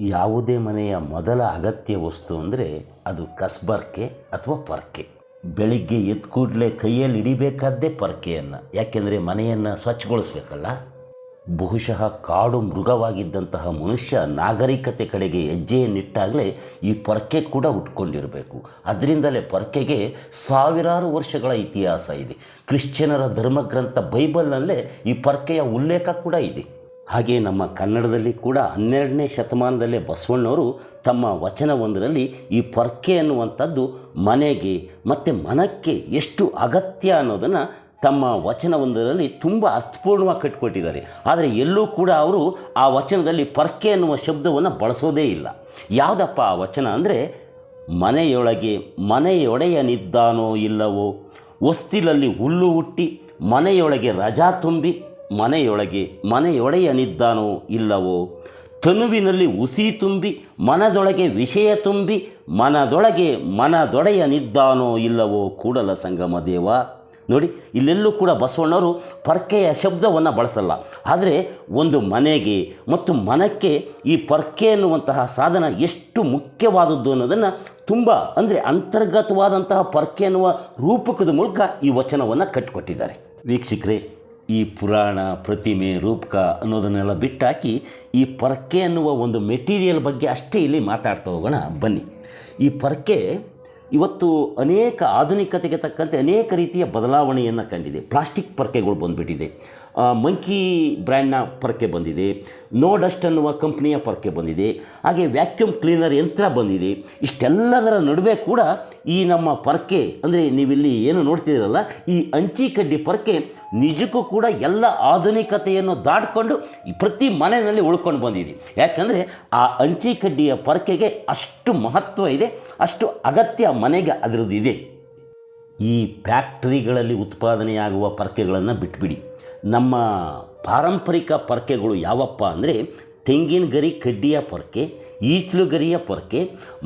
ಯಾವುದೇ ಮನೆಯ ಮೊದಲ ಅಗತ್ಯ ವಸ್ತು ಅಂದರೆ ಅದು ಕಸ್ಬರ್ಕೆ ಅಥವಾ ಪರ್ಕೆ. ಬೆಳಿಗ್ಗೆ ಎದ್ದು ಕೂಡಲೇ ಕೈಯಲ್ಲಿ ಹಿಡಿಬೇಕಾದ್ದೇ ಪರ್ಕೆಯನ್ನು. ಯಾಕೆಂದರೆ ಮನೆಯನ್ನು ಸ್ವಚ್ಛಗೊಳಿಸ್ಬೇಕಲ್ಲ? ಬಹುಶಃ ಕಾಡು ಮೃಗವಾಗಿದ್ದಂತಹ ಮನುಷ್ಯ ನಾಗರಿಕತೆ ಕಡೆಗೆ ಹೆಜ್ಜೆಯನ್ನಿಟ್ಟಾಗಲೇ ಈ ಪರ್ಕೆ ಕೂಡ ಉಟ್ಕೊಂಡಿರಬೇಕು. ಅದರಿಂದಲೇ ಪರ್ಕೆಗೆ ಸಾವಿರಾರು ವರ್ಷಗಳ ಇತಿಹಾಸ ಇದೆ. ಕ್ರಿಶ್ಚಿಯನರ ಧರ್ಮಗ್ರಂಥ ಬೈಬಲ್ನಲ್ಲೇ ಈ ಪರ್ಕೆಯ ಉಲ್ಲೇಖ ಕೂಡ ಇದೆ. ಹಾಗೆ ನಮ್ಮ ಕನ್ನಡದಲ್ಲಿ ಕೂಡ ಹನ್ನೆರಡನೇ ಶತಮಾನದಲ್ಲೇ ಬಸವಣ್ಣವರು ತಮ್ಮ ವಚನವೊಂದರಲ್ಲಿ ಈ ಪೊರ್ಕೆ ಅನ್ನುವಂಥದ್ದು ಮನೆಗೆ ಮತ್ತು ಮನಕ್ಕೆ ಎಷ್ಟು ಅಗತ್ಯ ಅನ್ನೋದನ್ನು ತಮ್ಮ ವಚನವೊಂದರಲ್ಲಿ ತುಂಬ ಅರ್ಥಪೂರ್ಣವಾಗಿ ಕಟ್ಟಿಕೊಟ್ಟಿದ್ದಾರೆ. ಆದರೆ ಎಲ್ಲೂ ಕೂಡ ಅವರು ಆ ವಚನದಲ್ಲಿ ಪರ್ಕೆ ಅನ್ನುವ ಶಬ್ದವನ್ನು ಬಳಸೋದೇ ಇಲ್ಲ. ಯಾವುದಪ್ಪ ಆ ವಚನ ಅಂದರೆ, ಮನೆಯೊಳಗೆ ಮನೆಯೊಡೆಯನಿದ್ದಾನೋ ಇಲ್ಲವೋ, ಹೊಸ್ತಿಲಲ್ಲಿ ಹುಲ್ಲು ಹುಟ್ಟಿ ಮನೆಯೊಳಗೆ ರಜಾ ತುಂಬಿ ಮನೆಯೊಳಗೆ ಮನೆಯೊಡೆಯನಿದ್ದಾನೋ ಇಲ್ಲವೋ? ತನುವಿನಲ್ಲಿ ಉಸಿ ತುಂಬಿ ಮನದೊಳಗೆ ವಿಷಯ ತುಂಬಿ ಮನದೊಳಗೆ ಮನದೊಡೆಯನಿದ್ದಾನೋ ಇಲ್ಲವೋ ಕೂಡಲ ಸಂಗಮ ದೇವ? ನೋಡಿ, ಇಲ್ಲೆಲ್ಲೂ ಕೂಡ ಬಸವಣ್ಣವರು ಪರ್ಕೆಯ ಶಬ್ದವನ್ನು ಬಳಸಲ್ಲ. ಆದರೆ ಒಂದು ಮನೆಗೆ ಮತ್ತು ಮನಕ್ಕೆ ಈ ಪರ್ಕೆ ಎನ್ನುವಂತಹ ಸಾಧನ ಎಷ್ಟು ಮುಖ್ಯವಾದದ್ದು ಅನ್ನೋದನ್ನು ತುಂಬ ಅಂದರೆ ಅಂತರ್ಗತವಾದಂತಹ ಪರ್ಕೆ ಎನ್ನುವ ರೂಪಕದ ಮೂಲಕ ಈ ವಚನವನ್ನು ಕಟ್ಟಿಕೊಟ್ಟಿದ್ದಾರೆ ವೀಕ್ಷಕರೇ ಈ ಪುರಾಣ, ಪ್ರತಿಮೆ, ರೂಪಕ ಅನ್ನೋದನ್ನೆಲ್ಲ ಬಿಟ್ಟಾಕಿ ಈ ಪರಕೆ ಅನ್ನುವ ಒಂದು ಮೆಟೀರಿಯಲ್ ಬಗ್ಗೆ ಅಷ್ಟೇ ಇಲ್ಲಿ ಮಾತಾಡ್ತಾ ಹೋಗೋಣ. ಬನ್ನಿ. ಈ ಪರಕೆ ಇವತ್ತು ಅನೇಕ ಆಧುನಿಕತೆಗೆ ತಕ್ಕಂತೆ ಅನೇಕ ರೀತಿಯ ಬದಲಾವಣೆಯನ್ನು ಕಂಡಿದೆ. ಪ್ಲಾಸ್ಟಿಕ್ ಪರ್ಕೆಗಳು ಬಂದುಬಿಟ್ಟಿದೆ. ಮಂಕಿ ಬ್ರ್ಯಾಂಡ್ನ ಪರಕ್ಕೆ ಬಂದಿದೆ. ನೋ ಅನ್ನುವ ಕಂಪ್ನಿಯ ಪರಕ್ಕೆ ಬಂದಿದೆ. ಹಾಗೆ ವ್ಯಾಕ್ಯೂಮ್ ಕ್ಲೀನರ್ ಯಂತ್ರ ಬಂದಿದೆ. ಇಷ್ಟೆಲ್ಲದರ ನಡುವೆ ಕೂಡ ಈ ನಮ್ಮ ಪರಕೆ ಅಂದರೆ ನೀವಿಲ್ಲಿ ಏನು ನೋಡ್ತಿದ್ದೀರಲ್ಲ, ಈ ಅಂಚಿ ಕಡ್ಡಿ ಪರ್ಕೆ ನಿಜಕ್ಕೂ ಕೂಡ ಎಲ್ಲ ಆಧುನಿಕತೆಯನ್ನು ದಾಟ್ಕೊಂಡು ಪ್ರತಿ ಮನೆಯಲ್ಲಿ ಉಳ್ಕೊಂಡು ಬಂದಿದೆ. ಯಾಕಂದರೆ ಆ ಅಂಚಿ ಕಡ್ಡಿಯ ಪರ್ಕೆಗೆ ಅಷ್ಟು ಮಹತ್ವ ಇದೆ, ಅಷ್ಟು ಅಗತ್ಯ ಮನೆಗೆ ಅದರದ್ದಿದೆ. ಈ ಫ್ಯಾಕ್ಟ್ರಿಗಳಲ್ಲಿ ಉತ್ಪಾದನೆಯಾಗುವ ಪರಕೆಗಳನ್ನು ಬಿಟ್ಬಿಡಿ. ನಮ್ಮ ಪಾರಂಪರಿಕ ಪರ್ಕೆಗಳು ಯಾವಪ್ಪ ಅಂದರೆ ತೆಂಗಿನ ಗರಿ ಕಡ್ಡಿಯ ಪೊರಕೆ ಈಚಲು ಗರಿಯ ಪೊರಕೆ,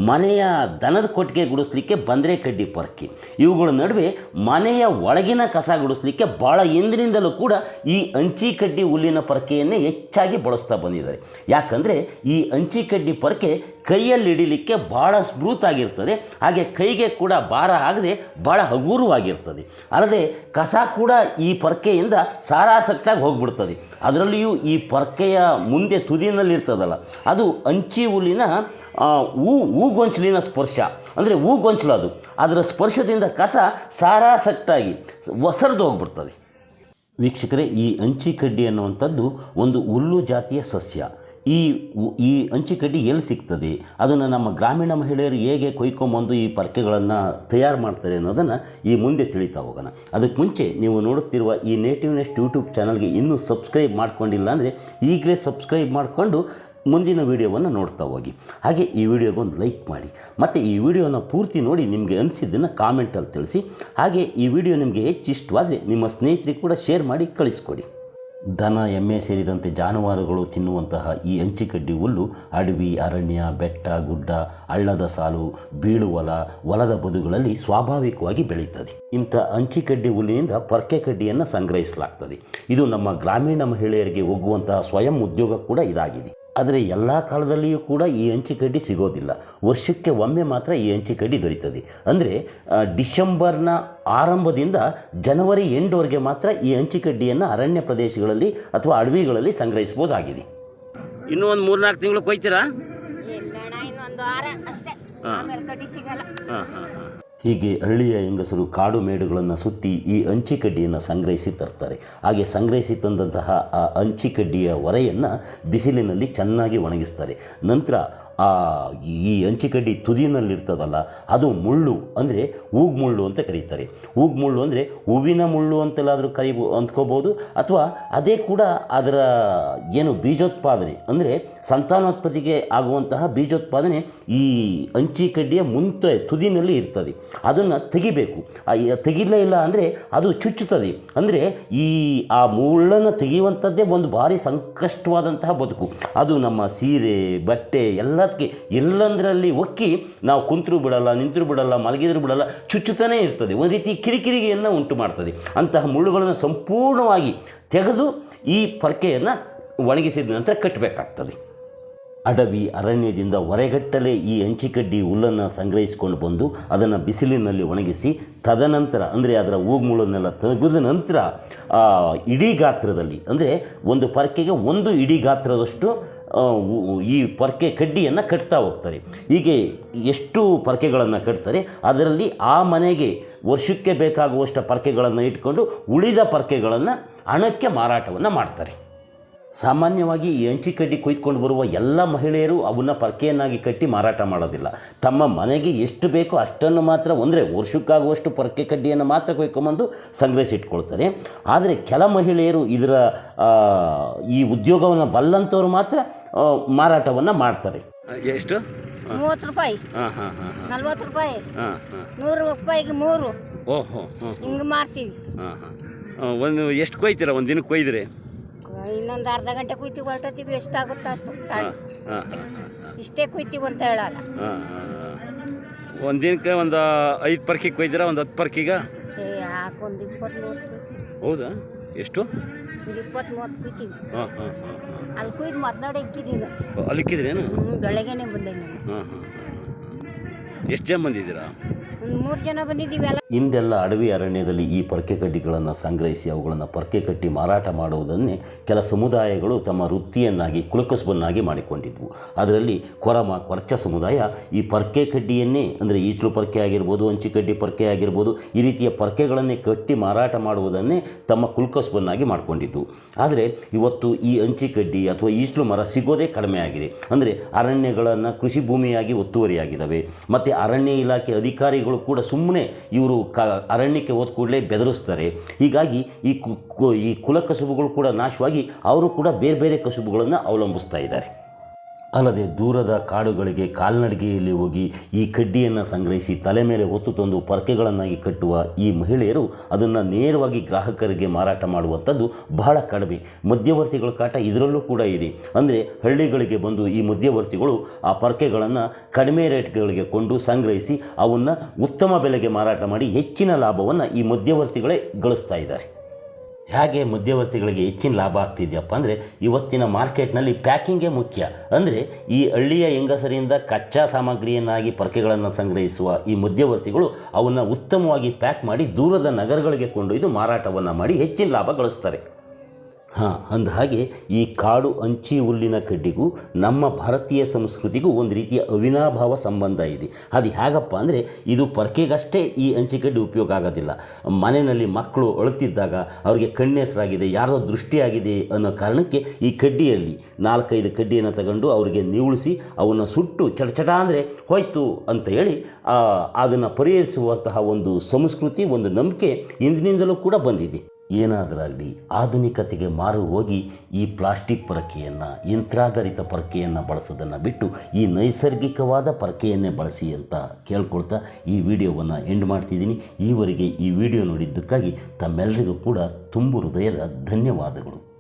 ಮನೆಯ ದನದ ಕೊಟ್ಟಿಗೆ ಗುಡಿಸ್ಲಿಕ್ಕೆ ಬಂದರೆ ಕಡ್ಡಿ ಪೊರಕೆ. ಇವುಗಳ ನಡುವೆ ಮನೆಯ ಒಳಗಿನ ಕಸ ಗುಡಿಸ್ಲಿಕ್ಕೆ ಭಾಳ ಹಿಂದಿನಿಂದಲೂ ಕೂಡ ಈ ಅಂಚಿ ಕಡ್ಡಿ ಹುಲ್ಲಿನ ಪೊರಕೆಯನ್ನೇ ಹೆಚ್ಚಾಗಿ ಬಳಸ್ತಾ ಬಂದಿದ್ದಾರೆ. ಯಾಕಂದರೆ ಈ ಅಂಚಿ ಕಡ್ಡಿ ಪೊರಕೆ ಕೈಯಲ್ಲಿ ಹಿಡಿಲಿಕ್ಕೆ ಭಾಳ ಸ್ಮೂತ್ ಆಗಿರ್ತದೆ, ಹಾಗೆ ಕೈಗೆ ಕೂಡ ಭಾರ ಆಗದೆ ಭಾಳ ಹಗುರವಾಗಿರ್ತದೆ. ಅಲ್ಲದೆ ಕಸ ಕೂಡ ಈ ಪೊರಕೆಯಿಂದ ಸಾರಾಸಕ್ತಾಗಿ ಹೋಗ್ಬಿಡ್ತದೆ. ಅದರಲ್ಲಿಯೂ ಈ ಪೊರಕೆಯ ಮುಂದೆ ತುದಿನಲ್ಲಿರ್ತದಲ್ಲ, ಅದು ಅಂಚಿ ಆ, ಹೂ ಹೂಗೊಂಚಲಿನ ಸ್ಪರ್ಶ. ಅಂದರೆ ಹೂಗೊಂಚಲು ಅದು. ಅದರ ಸ್ಪರ್ಶದಿಂದ ಕಸ ಸಾರಾಸಕ್ತಾಗಿ ಒಸರ್ದು ಹೋಗ್ಬಿಡ್ತದೆ. ವೀಕ್ಷಕರೇ ಈ ಅಂಚಿಕಡ್ಡಿ ಅನ್ನುವಂಥದ್ದು ಒಂದು ಹುಲ್ಲು ಜಾತಿಯ ಸಸ್ಯ. ಈ ಈ ಅಂಚಿಕಡ್ಡಿ ಎಲ್ಲಿ ಸಿಗ್ತದೆ? ಅದನ್ನು ನಮ್ಮ ಗ್ರಾಮೀಣ ಮಹಿಳೆಯರು ಹೇಗೆ ಕೊಯ್ಕೊಂಬಂದು ಈ ಪರ್ಕೆಗಳನ್ನು ತಯಾರು ಮಾಡ್ತಾರೆ ಅನ್ನೋದನ್ನು ಈ ಮುಂದೆ ತಿಳಿತಾ ಹೋಗೋಣ. ಅದಕ್ಕೆ ಮುಂಚೆ ನೀವು ನೋಡುತ್ತಿರುವ ಈ ನೇಟಿವ್ ನೆಸ್ಟ್ ಯೂಟ್ಯೂಬ್ ಚಾನಲ್ಗೆ ಇನ್ನೂ ಸಬ್ಸ್ಕ್ರೈಬ್ ಮಾಡ್ಕೊಂಡಿಲ್ಲ ಅಂದರೆ ಈಗಲೇ ಸಬ್ಸ್ಕ್ರೈಬ್ ಮಾಡಿಕೊಂಡು ಮುಂದಿನ ವೀಡಿಯೋವನ್ನು ನೋಡ್ತಾ ಹೋಗಿ. ಹಾಗೆ ಈ ವಿಡಿಯೋಗೊಂದು ಲೈಕ್ ಮಾಡಿ. ಮತ್ತು ಈ ವಿಡಿಯೋನ ಪೂರ್ತಿ ನೋಡಿ ನಿಮಗೆ ಅನಿಸಿದ್ದನ್ನು ಕಾಮೆಂಟಲ್ಲಿ ತಿಳಿಸಿ. ಹಾಗೆ ಈ ವಿಡಿಯೋ ನಿಮಗೆ ಹೆಚ್ಚು ಇಷ್ಟವಾದರೆ ನಿಮ್ಮ ಸ್ನೇಹಿತರಿಗೆ ಕೂಡ ಶೇರ್ ಮಾಡಿ ಕಳಿಸ್ಕೊಡಿ. ದನ, ಎಮ್ಮೆ ಸೇರಿದಂತೆ ಜಾನುವಾರುಗಳು ತಿನ್ನುವಂತಹ ಈ ಅಂಚಿಕಡ್ಡಿ ಹುಲ್ಲು ಅಡವಿ, ಅರಣ್ಯ, ಬೆಟ್ಟ, ಗುಡ್ಡ, ಹಳ್ಳದ ಸಾಲು ಬೀಳುವಲ ಹೊಲ, ಹೊಲದ ಬದುಗಳಲ್ಲಿ ಸ್ವಾಭಾವಿಕವಾಗಿ ಬೆಳೆಯುತ್ತದೆ ಇಂಥ ಅಂಚಿಕಡ್ಡಿ ಹುಲ್ಲಿನಿಂದ ಪರ್ಕೆ ಕಡ್ಡಿಯನ್ನು ಸಂಗ್ರಹಿಸಲಾಗ್ತದೆ. ಇದು ನಮ್ಮ ಗ್ರಾಮೀಣ ಮಹಿಳೆಯರಿಗೆ ಹೋಗುವಂತಹ ಸ್ವಯಂ ಉದ್ಯೋಗ ಕೂಡ ಇದಾಗಿದೆ. ಆದರೆ ಎಲ್ಲ ಕಾಲದಲ್ಲಿಯೂ ಕೂಡ ಈ ಹಂಚಿಕಡ್ಡಿ ಸಿಗೋದಿಲ್ಲ. ವರ್ಷಕ್ಕೆ ಒಮ್ಮೆ ಮಾತ್ರ ಈ ಹಂಚಿಕಡ್ಡಿ ದೊರೀತದೆ. ಅಂದರೆ ಡಿಸೆಂಬರ್ನ ಆರಂಭದಿಂದ ಜನವರಿ ಎಂಡ್ವರೆಗೆ ಮಾತ್ರ ಈ ಹಂಚಿಕಡ್ಡಿಯನ್ನು ಅರಣ್ಯ ಪ್ರದೇಶಗಳಲ್ಲಿ ಅಥವಾ ಅಡವಿಗಳಲ್ಲಿ ಸಂಗ್ರಹಿಸ್ಬೋದಾಗಿದೆ ಇನ್ನೂ ಒಂದು ಮೂರ್ನಾಲ್ಕು ತಿಂಗಳು ಕೊಯ್ತೀರಾ? ಇಲ್ಲಣ್ಣ ಇನ್ನೊಂದು ವಾರ ಅಷ್ಟೇ. ಆಮೇಲೆ ಕಡ್ಡಿ ಸಿಗಲ್ಲ. ಹಾಂ ಹಾಂ ಹಾಂ. ಹೀಗೆ ಹಳ್ಳಿಯ ಹೆಂಗಸರು ಕಾಡು ಮೇಡುಗಳನ್ನು ಸುತ್ತಿ ಈ ಅಂಚಿಕಡ್ಡಿಯನ್ನು ಸಂಗ್ರಹಿಸಿ ತರ್ತಾರೆ. ಹಾಗೆ ಸಂಗ್ರಹಿಸಿ ತಂದಂತಹ ಆ ಅಂಚಿಕಡ್ಡಿಯ ಹೊರೆಯನ್ನು ಬಿಸಿಲಿನಲ್ಲಿ ಚೆನ್ನಾಗಿ ಒಣಗಿಸ್ತಾರೆ. ನಂತರ ಆ, ಈ ಅಂಚಿಕಡ್ಡಿ ತುದಿನಲ್ಲಿರ್ತದಲ್ಲ, ಅದು ಮುಳ್ಳು ಅಂದರೆ ಹೂಗ್ ಮುಳ್ಳು ಅಂತ ಕರೀತಾರೆ. ಹೂಗ್ ಮುಳ್ಳು ಅಂದರೆ ಹೂವಿನ ಮುಳ್ಳು ಅಂತೆಲ್ಲಾದರೂ ಕರಿಬೋ ಅಂದ್ಕೋಬೋದು ಅಥವಾ ಅದೇ ಕೂಡ ಅದರ ಏನು ಬೀಜೋತ್ಪಾದನೆ, ಅಂದರೆ ಸಂತಾನೋತ್ಪತ್ತಿಗೆ ಆಗುವಂತಹ ಬೀಜೋತ್ಪಾದನೆ ಈ ಅಂಚಿಕಡ್ಡಿಯ ಮುಂತೆ ತುದಿನಲ್ಲಿ ಇರ್ತದೆ. ಅದನ್ನು ತೆಗಿಬೇಕು. ತೆಗಿಲೇ ಇಲ್ಲ ಅಂದರೆ ಅದು ಚುಚ್ಚುತ್ತದೆ. ಅಂದರೆ ಈ, ಆ ಮುಳ್ಳನ್ನು ತೆಗೆಯುವಂಥದ್ದೇ ಒಂದು ಭಾರಿ ಸಂಕಷ್ಟವಾದಂತಹ ಬದುಕು. ಅದು ನಮ್ಮ ಸೀರೆ, ಬಟ್ಟೆ ಎಲ್ಲದಕ್ಕೆ ಎಲ್ಲಂದರಲ್ಲಿ ಒಕ್ಕಿ ನಾವು ಕುಂತರು ಬಿಡಲ್ಲ, ನಿಂತರು ಬಿಡಲ್ಲ, ಮಲಗಿದ್ರು ಬಿಡಲ್ಲ, ಚುಚ್ಚುತ್ತಾನೇ ಇರ್ತದೆ. ಒಂದು ರೀತಿ ಕಿರಿಕಿರಿಗೆಯನ್ನು ಉಂಟು ಮಾಡ್ತದೆ. ಅಂತಹ ಮುಳ್ಳುಗಳನ್ನು ಸಂಪೂರ್ಣವಾಗಿ ತೆಗೆದು ಈ ಪರ್ಕೆಯನ್ನು ಒಣಗಿಸಿದ ನಂತರ ಕಟ್ಟಬೇಕಾಗ್ತದೆ. ಅಡವಿ ಅರಣ್ಯದಿಂದ ಹೊರೆಗಟ್ಟಲೆ ಈ ಹಂಚಿಕಡ್ಡಿ ಹುಲ್ಲನ್ನು ಸಂಗ್ರಹಿಸಿಕೊಂಡು ಬಂದು ಅದನ್ನು ಬಿಸಿಲಿನಲ್ಲಿ ಒಣಗಿಸಿ ತದನಂತರ, ಅಂದರೆ ಅದರ ಮೂಗುಮುಳನ್ನೆಲ್ಲ ತೆಗೆದ ನಂತರ ಇಡೀ ಗಾತ್ರದಲ್ಲಿ, ಅಂದರೆ ಒಂದು ಪರಕೆಗೆ ಒಂದು ಇಡೀ ಗಾತ್ರದಷ್ಟು ಈ ಪೊರಕೆ ಕಡ್ಡಿಯನ್ನು ಕಟ್ತಾ ಹೋಗ್ತಾರೆ. ಹೀಗೆ ಎಷ್ಟು ಪರಕೆಗಳನ್ನು ಕಟ್ತಾರೆ. ಅದರಲ್ಲಿ ಆ ಮನೆಗೆ ವರ್ಷಕ್ಕೆ ಬೇಕಾಗುವಷ್ಟು ಪರಕೆಗಳನ್ನು ಇಟ್ಕೊಂಡು ಉಳಿದ ಪರಕೆಗಳನ್ನು ಹಣಕ್ಕೆ ಮಾರಾಟವನ್ನು ಮಾಡ್ತಾರೆ. ಸಾಮಾನ್ಯವಾಗಿ ಈ ಹಂಚಿಕಡ್ಡಿ ಕೊಯ್ದುಕೊಂಡು ಬರುವ ಎಲ್ಲ ಮಹಿಳೆಯರು ಅವನ್ನ ಪರಕೆಯನ್ನಾಗಿ ಕಟ್ಟಿ ಮಾರಾಟ ಮಾಡೋದಿಲ್ಲ. ತಮ್ಮ ಮನೆಗೆ ಎಷ್ಟು ಬೇಕೋ ಅಷ್ಟನ್ನು ಮಾತ್ರ ಅಂದರೆ ವರ್ಷಕ್ಕಾಗುವಷ್ಟು ಪರಕೆ ಕಡ್ಡಿಯನ್ನು ಮಾತ್ರ ಕೊಯ್ಕೊಂಬಂದು ಸಂಗ್ರಹಿಸಿಟ್ಕೊಳ್ತಾರೆ ಆದರೆ ಕೆಲ ಮಹಿಳೆಯರು ಇದರ ಈ ಉದ್ಯೋಗವನ್ನು ಬಲ್ಲಂಥವ್ರು ಮಾತ್ರ ಮಾರಾಟವನ್ನು ಮಾಡ್ತಾರೆ. ಎಷ್ಟು? ಮೂವತ್ತು ರೂಪಾಯಿ. ಹಾಂ ಹಾಂ ಹಾಂ ನಲ್ವತ್ತು ರೂಪಾಯಿ. ಹಾಂ ಹಾಂ. ನೂರು ರೂಪಾಯಿಗೆ ಮೂರು. ಓಹೋ ಹಿಂಗೆ ಮಾಡ್ತೀವಿ. ಹಾಂ. ಹಾಂ ಒಂದು ಎಷ್ಟು ಕೊಯ್ತೀರಾ? ಒಂದು ದಿನಕ್ಕೆ ಕೊಯ್ದ್ರೆ? ಇನ್ನೊಂದು ಅರ್ಧ ಗಂಟೆ ಕುಯ್ತೀವಿ ಹೊರಟೋತೀವಿ ಎಷ್ಟಾಗುತ್ತೋ ಅಷ್ಟು ತಾಳಿ ಇಷ್ಟೇ ಕುಯ್ತೀವಿ ಅಂತ ಹೇಳಲ್ಲ. ಒಂದಿನಕ್ಕೆ ದಿನಕ್ಕೆ ಒಂದು ಐದು ಪರ್ಕಿ ಕೊಯ್ದಿರ ಒಂದು ಹತ್ತು ಪರ್ಕಿಗ? ಏ ಯಾಕೊಂದು ಇಪ್ಪತ್ತು ಮೂವತ್ತು ಕುಯ್ತೀವಿ. ಹೌದಾ? ಎಷ್ಟು? ಒಂದು ಇಪ್ಪತ್ತು ಮೂವತ್ತು ಕುಯ್ತೀವಿ. ಹಾಂ ಹಾಂ ಹಾಂ ಅಲ್ಲಿ ಕುಯ್ದು ಮದ್ನಾಡೆ ಇಕ್ಕಿದ್ದೀವಿ ಅಲ್ಲಿಕ್ಕಿದ್ರೇನು? ಬೆಳಗ್ಗೆನೆ ಬಂದೆ ನಾನು ಹಾಂ ಹಾಂ. ಎಷ್ಟು ಜನ ಬಂದಿದ್ದೀರಾ? ಮೂರು ಜನ ಬಂದಿದ್ದೀವಿ ಎಲ್ಲ ಹಿಂದೆಲ್ಲ ಅಡವಿ ಅರಣ್ಯದಲ್ಲಿ ಈ ಪೊರಕೆ ಕಡ್ಡಿಗಳನ್ನು ಸಂಗ್ರಹಿಸಿ ಅವುಗಳನ್ನು ಪೊರಕೆ ಕಟ್ಟಿ ಮಾರಾಟ ಮಾಡುವುದನ್ನೇ ಕೆಲ ಸಮುದಾಯಗಳು ತಮ್ಮ ವೃತ್ತಿಯನ್ನಾಗಿ, ಕುಲಕಸುಬನ್ನಾಗಿ ಮಾಡಿಕೊಂಡಿದ್ವು. ಅದರಲ್ಲಿ ಕೊರಮ, ಕೊರ್ಚ ಸಮುದಾಯ ಈ ಪೊರಕೆ ಕಡ್ಡಿಯನ್ನೇ ಅಂದರೆ ಈಚಲು ಪೊರಕೆ ಆಗಿರ್ಬೋದು ಹಂಚಿಕಡ್ಡಿ ಪೊರಕೆ ಆಗಿರ್ಬೋದು, ಈ ರೀತಿಯ ಪೊರಕೆಗಳನ್ನೇ ಕಟ್ಟಿ ಮಾರಾಟ ಮಾಡುವುದನ್ನೇ ತಮ್ಮ ಕುಲಕಸುಬನ್ನಾಗಿ ಮಾಡಿಕೊಂಡಿದ್ವು ಆದರೆ ಇವತ್ತು ಈ ಹಂಚಿಕಡ್ಡಿ ಅಥವಾ ಈಚಲು ಮರ ಸಿಗೋದೇ ಕಡಿಮೆ ಆಗಿದೆ. ಅಂದರೆ ಅರಣ್ಯಗಳನ್ನು ಕೃಷಿ ಭೂಮಿಯಾಗಿ ಒತ್ತುವರಿಯಾಗಿದ್ದಾವೆ. ಮತ್ತು ಅರಣ್ಯ ಇಲಾಖೆ ಅಧಿಕಾರಿಗಳು ಕೂಡ ಸುಮ್ಮನೆ ಇವರು ಕ ಅರಣ್ಯಕ್ಕೆ ಹೋದ ಕೂಡಲೇ ಬೆದರಿಸ್ತಾರೆ. ಹೀಗಾಗಿ ಈ ಕು- ಈ ಕುಲ ಕಸುಬುಗಳು ಕೂಡ ನಾಶವಾಗಿ ಅವರು ಕೂಡ ಬೇರೆ ಬೇರೆ ಕಸುಬುಗಳನ್ನು ಅವಲಂಬಿಸ್ತಾ ಇದ್ದಾರೆ. ಅಲ್ಲದೆ ದೂರದ ಕಾಡುಗಳಿಗೆ, ಕಾಲ್ನಡಿಗೆಯಲ್ಲಿ ಹೋಗಿ ಈ ಕಡ್ಡಿಯನ್ನು ಸಂಗ್ರಹಿಸಿ ತಲೆ ಮೇಲೆ ಹೊತ್ತು ತಂದು ಪರಕೆಗಳನ್ನಾಗಿ ಕಟ್ಟುವ ಈ ಮಹಿಳೆಯರು ಅದನ್ನು ನೇರವಾಗಿ ಗ್ರಾಹಕರಿಗೆ ಮಾರಾಟ ಮಾಡುವಂಥದ್ದು ಬಹಳ ಕಡಿಮೆ. ಮಧ್ಯವರ್ತಿಗಳ ಕಾಟ ಇದರಲ್ಲೂ ಕೂಡ ಇದೆ. ಅಂದರೆ ಹಳ್ಳಿಗಳಿಗೆ ಬಂದು ಈ ಮಧ್ಯವರ್ತಿಗಳು ಆ ಪರಕೆಗಳನ್ನು ಕಡಿಮೆ ರೇಟ್ಗಳಿಗೆ ಕೊಂಡು ಸಂಗ್ರಹಿಸಿ ಅವನ್ನು ಉತ್ತಮ ಬೆಲೆಗೆ ಮಾರಾಟ ಮಾಡಿ ಹೆಚ್ಚಿನ ಲಾಭವನ್ನು ಈ ಮಧ್ಯವರ್ತಿಗಳೇ ಗಳಿಸ್ತಾ ಇದ್ದಾರೆ. ಹೇಗೆ ಮಧ್ಯವರ್ತಿಗಳಿಗೆ ಹೆಚ್ಚಿನ ಲಾಭ ಆಗ್ತಿದೆಯಪ್ಪ ಅಂದರೆ ಇವತ್ತಿನ ಮಾರ್ಕೆಟ್ನಲ್ಲಿ ಪ್ಯಾಕಿಂಗೇ ಮುಖ್ಯ. ಅಂದರೆ ಈ ಹಳ್ಳಿಯ ಹೆಂಗಸರಿಂದ ಕಚ್ಚಾ ಸಾಮಗ್ರಿಯನ್ನಾಗಿ ಪರಕೆಗಳನ್ನು ಸಂಗ್ರಹಿಸುವ ಈ ಮಧ್ಯವರ್ತಿಗಳು ಅವನ್ನು ಉತ್ತಮವಾಗಿ ಪ್ಯಾಕ್ ಮಾಡಿ ದೂರದ ನಗರಗಳಿಗೆ ಕೊಂಡೊಯ್ದು ಮಾರಾಟವನ್ನು ಮಾಡಿ ಹೆಚ್ಚಿನ ಲಾಭ ಗಳಿಸ್ತಾರೆ ಹಾಂ, ಅಂದ ಹಾಗೆ ಈ ಕಾಡು ಅಂಚಿ ಹುಲ್ಲಿನ ಕಡ್ಡಿಗೂ ನಮ್ಮ ಭಾರತೀಯ ಸಂಸ್ಕೃತಿಗೂ ಒಂದು ರೀತಿಯ ಅವಿನಾಭಾವ ಸಂಬಂಧ ಇದೆ. ಅದು ಹೇಗಪ್ಪ ಅಂದರೆ ಇದು ಪರಕೆಗಷ್ಟೇ ಈ ಅಂಚಿ ಕಡ್ಡಿ ಉಪಯೋಗ ಆಗೋದಿಲ್ಲ. ಮನೆಯಲ್ಲಿ ಮಕ್ಕಳು ಅಳುತ್ತಿದ್ದಾಗ ಅವರಿಗೆ ಕಣ್ಣೆಸರಾಗಿದೆ ಯಾರದೋ ದೃಷ್ಟಿಯಾಗಿದೆ ಅನ್ನೋ ಕಾರಣಕ್ಕೆ ಈ ಕಡ್ಡಿಯಲ್ಲಿ ನಾಲ್ಕೈದು ಕಡ್ಡಿಯನ್ನು ತಗೊಂಡು ಅವರಿಗೆ ನಿವುಳಿಸಿ ಅವನ್ನು ಸುಟ್ಟು ಚಟಚಟ ಅಂದರೆ ಹೋಯ್ತು ಅಂತ ಹೇಳಿ ಅದನ್ನು ಪರಿಹರಿಸುವಂತಹ ಒಂದು ಸಂಸ್ಕೃತಿ, ಒಂದು ನಂಬಿಕೆ ಇಂದಿನಿಂದಲೂ ಕೂಡ ಬಂದಿದೆ. ಏನಾದರಾಗಲಿ ಆಧುನಿಕತೆಗೆ ಮಾರು ಹೋಗಿ ಈ ಪ್ಲಾಸ್ಟಿಕ್ ಪರಕೆಯನ್ನು, ಯಂತ್ರಾಧಾರಿತ ಪರಕೆಯನ್ನು ಬಳಸೋದನ್ನು ಬಿಟ್ಟು ಈ ನೈಸರ್ಗಿಕವಾದ ಪರಕೆಯನ್ನೇ ಬಳಸಿ ಅಂತ ಕೇಳ್ಕೊಳ್ತಾ ಈ ವಿಡಿಯೋವನ್ನು ಎಂಡ್ ಮಾಡ್ತಿದ್ದೀನಿ. ಈವರೆಗೆ ಈ ವಿಡಿಯೋ ನೋಡಿದ್ದಕ್ಕಾಗಿ ತಮ್ಮೆಲ್ಲರಿಗೂ ಕೂಡ ತುಂಬು ಹೃದಯದ ಧನ್ಯವಾದಗಳು.